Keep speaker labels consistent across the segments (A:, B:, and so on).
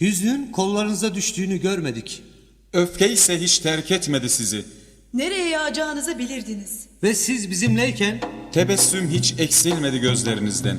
A: Hüznün kollarınıza düştüğünü görmedik.
B: Öfke ise hiç terk etmedi sizi.
C: Nereye yağacağınızı bilirdiniz.
A: Ve siz bizimleyken
B: Tebessüm hiç eksilmedi gözlerinizden.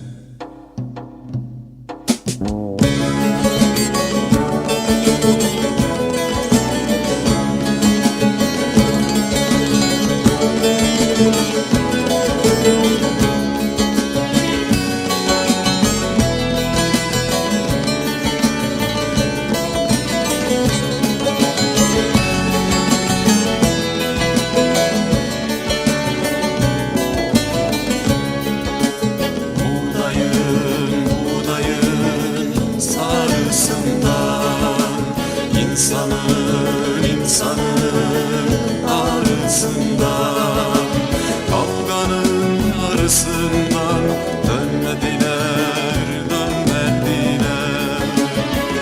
D: İnsanın, insanın arısından Kavganın arasından dönmediler, dönmediler.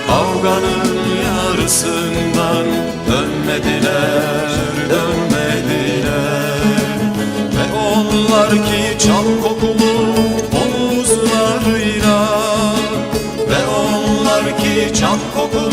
D: Kavganın yarısından dönmediler, dönmediler. Ve onlar ki çam kokulu omuzlarıyla Ve onlar ki çam kokulu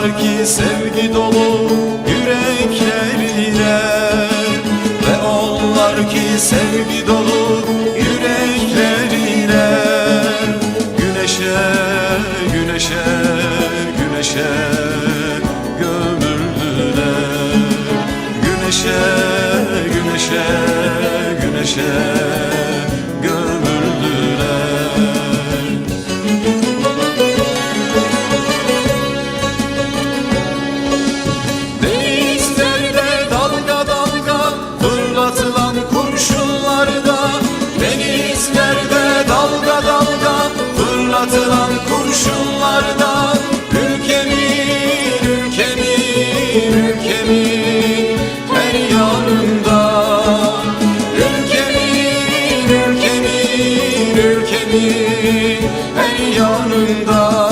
D: onlar ki sevgi dolu yürekleriyle Ve onlar ki sevgi dolu Ülkemin, ülkemin, her yanında